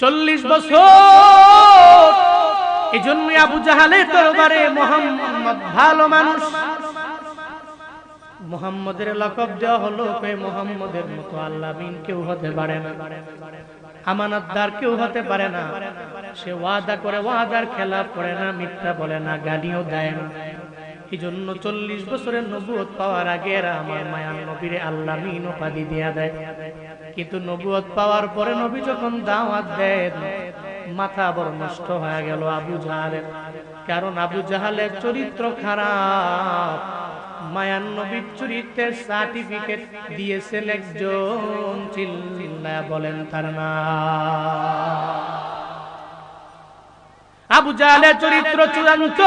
চল্লিশ বছর। এই জন্য আবু জাহালের দরবারে মোহাম্মদ ভালো মানুষ। মোহাম্মদের লকব দেওয়া হলো কে মোহাম্মদের মতো আল্লাহ বিন কেউ হতে পারে না। আমানতদার কেউ হতে পারে না। সে ওয়াদা করে, ওয়াদার খেলা করে না, মিথ্যা বলে না, গালিও দেয় না। চল্লিশ বছরের নবুয়ত পাওয়ার আগে আমার মায়ার আল্লাহ মিন উপাধি দিয়া দেয়। কিন্তু নবুয়ত পাওয়ার পরে নবী যখন দাওয়াত দেন, মাথা বড় নষ্ট হয়ে গেল আবু জাহালের। কারণ আবু জাহালের চরিত্র খারাপ। মায়ান নবীর চরিত্রের সার্টিফিকেট দিয়েছেন একজন চিল্লা বলেন, তার না। আবু জাহালের চরিত্র চূড়ান্ত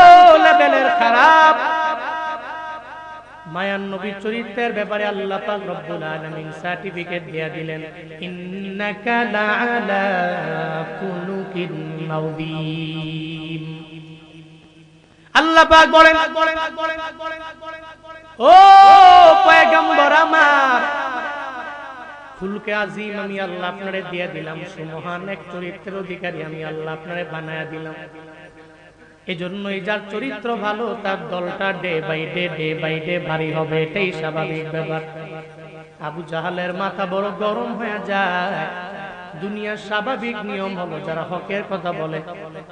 লেভেলের খারাপ। মায়ান নবীর চরিত্রের ব্যাপারে আল্লাহ পাক রব্বুল আলামিন সার্টিফিকেট দিয়া দিলেন, ইন্নাকা লাআলা কুলুকিন আল্লাহ পাক বলেন, ও পয়গম্বর আমার ফুলকে আজিম আমি আল্লাহ আপনারে দিয়ে দিলাম। সুমহান এক চরিত্রের অধিকারী আমি আল্লাহ আপনারে বানায়া দিলাম। এজন্যই যার চরিত্র ভালো, তার দলটা day by day day by day ভারী হবে, এটাই স্বাভাবিক ব্যাপার। আবু জাহালের মাথা বড় গরম হয়ে যায়। দুনিয়ার স্বাভাবিক নিয়ম হলো যারা হকের কথা বলে।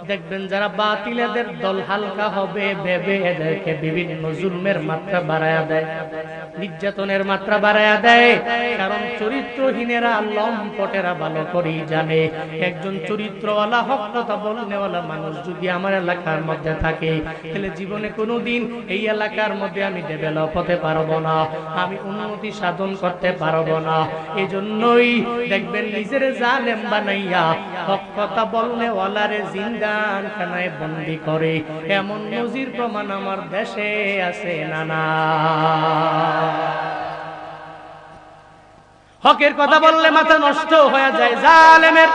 দেখবেন যারা বাতিলেদের দল হালকা হবে, ভেবে এদেরকে বিভিন্ন জুলমের মাত্রা বাড়ায়া দেয়। নির্যাতনের মাত্রা বাড়ায়া দেয়। কারণ চরিত্রহীনেরা লম্পটেরা ভালো করেই জানে। একজন চরিত্রওয়ালা হক কথা বলনেওয়ালা মানুষ যদি আমার এলাকার মধ্যে থাকে, তাহলে জীবনে কোনোদিন এই এলাকার মধ্যে আমি ডেভেলপ হতে পারব না। আমি উন্নতি সাধন করতে পারব না। এই জন্যই দেখবেন নিজের জালেম বানাইয়া কথা বলনেওয়ালারে জিন্দান খানায় বন্দি করে। এমন নজির প্রমাণ আমার দেশে আছে নানা হকের কথা বললে মাথা নষ্ট হয়ে যায় জালেমের।